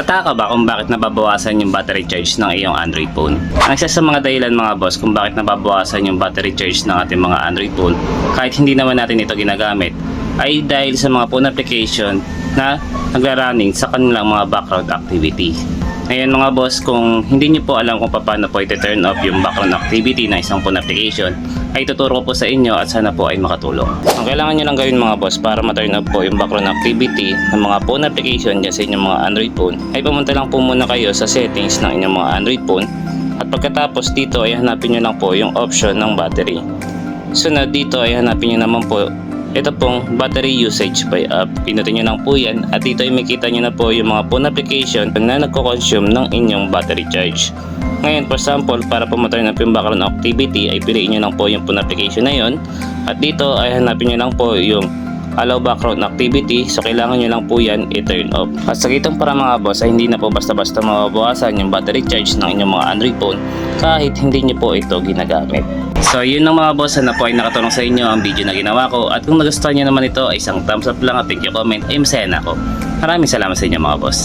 Tataka ba kung bakit nababawasan yung battery charge ng iyong Android phone? Ang isa sa mga dahilan mga boss kung bakit nababawasan yung battery charge ng ating mga Android phone kahit hindi naman natin ito ginagamit ay dahil sa mga phone application na nagra-running sa kanilang mga background activity. Ngayon mga boss, kung hindi niyo po alam kung paano po ito-turn off yung background activity ng isang phone application, ay tuturo ko po sa inyo at sana po ay makatulong. Ang kailangan nyo lang gawin mga boss para ma-turn off po yung background activity ng mga phone application dyan sa inyong mga Android phone, ay pumunta lang po muna kayo sa settings ng inyong mga Android phone at pagkatapos dito ay hanapin nyo lang po yung option ng battery. Sunod dito ay hanapin nyo naman po ito pong battery usage by app. Pinutin nyo lang po yan at dito ay makita nyo na po yung mga phone application na nagko-consume ng inyong battery charge. Ngayon, for example, para pumatay na po yung background activity ay piliin nyo lang po yung phone application na yon at dito ay hanapin nyo lang po yung allow background activity so kailangan nyo lang po yan i-turn off. At sa gitong para mga boss ay hindi na po basta-basta mababawasan yung battery charge ng inyong mga Android phone kahit hindi nyo po ito ginagamit. So yun ang mga boss na po ay nakatulong sa inyo ang video na ginawa ko at kung nagustuhan nyo naman ito isang thumbs up lang at thank you comment ay masaya na ako. Maraming salamat sa inyo mga boss.